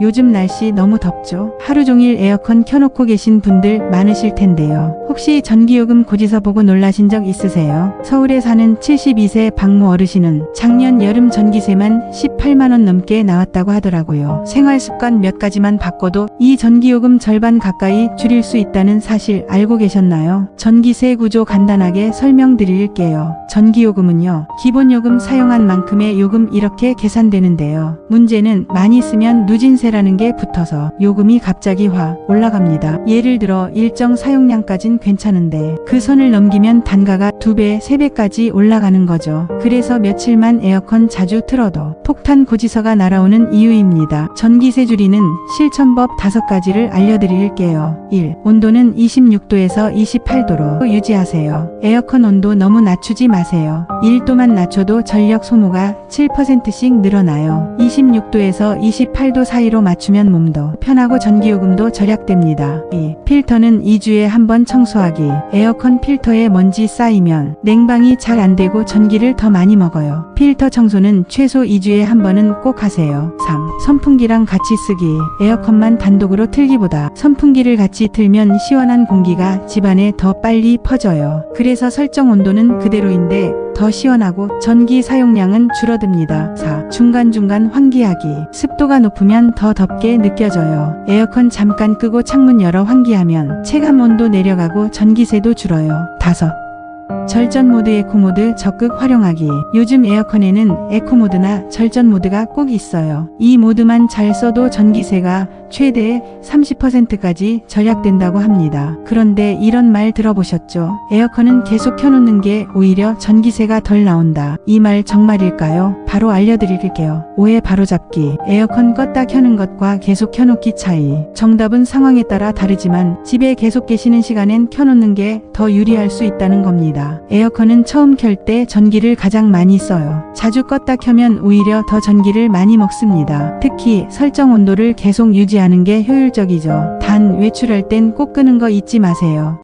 요즘 날씨 너무 덥죠? 하루 종일 에어컨 켜놓고 계신 분들 많으실 텐데요. 혹시 전기요금 고지서 보고 놀라신 적 있으세요? 서울에 사는 72세 박모 어르신은 작년 여름 전기세만 18만원 넘게 나왔다고 하더라고요. 생활습관 몇 가지만 바꿔도 이 전기요금 절반 가까이 줄일 수 있다는 사실 알고 계셨나요? 전기세 구조 간단하게 설명드릴게요. 전기요금은요, 기본요금 사용한 만큼의 요금 이렇게 계산되는데요. 문제는 많이 쓰면 누진세 라는 게 붙어서 요금이 갑자기 확 올라갑니다. 예를 들어 일정 사용량까진 괜찮은데 그 선을 넘기면 단가가 2배, 3배까지 올라가는 거죠. 그래서 며칠만 에어컨 자주 틀어도 폭탄 고지서가 날아오는 이유입니다. 전기세 줄이는 실천법 5가지를 알려드릴게요. 1. 온도는 26도에서 28도로 유지하세요. 에어컨 온도 너무 낮추지 마세요. 1도만 낮춰도 전력 소모가 7%씩 늘어나요. 26도에서 28도 사이로 맞추면 몸도 편하고 전기요금도 절약됩니다. 2. 필터는 2주에 한 번 청소하기. 에어컨 필터에 먼지 쌓이 면 냉방이 잘 안 되고 전기를 더 많이 먹어요. 필터 청소는 최소 2주에 한 번은 꼭 하세요. 3. 선풍기랑 같이 쓰기. 에어컨만 단독으로 틀기보다 선풍기를 같이 틀면 시원한 공기가 집안에 더 빨리 퍼져요. 그래서 설정 온도는 그대로인데 더 시원하고 전기 사용량은 줄어듭니다. 4. 중간중간 환기하기. 습도가 높으면 더 덥게 느껴져요. 에어컨 잠깐 끄고 창문 열어 환기하면 체감 온도 내려가고 전기세도 줄어요. 5. 절전 모드 에코 모드 적극 활용하기. 요즘 에어컨에는 에코 모드나 절전 모드가 꼭 있어요. 이 모드만 잘 써도 전기세가 최대 30%까지 절약된다고 합니다. 그런데 이런 말 들어보셨죠? 에어컨은 계속 켜놓는 게 오히려 전기세가 덜 나온다. 이 말 정말일까요? 바로 알려드릴게요. 오해 바로잡기. 에어컨 껐다 켜는 것과 계속 켜놓기 차이. 정답은 상황에 따라 다르지만 집에 계속 계시는 시간엔 켜놓는 게 더 유리할 수 있다는 겁니다. 에어컨은 처음 켤 때 전기를 가장 많이 써요. 자주 껐다 켜면 오히려 더 전기를 많이 먹습니다. 특히 설정 온도를 계속 유지 하는 게 효율적이죠. 단 외출할 땐 꼭 끄는 거 잊지 마세요.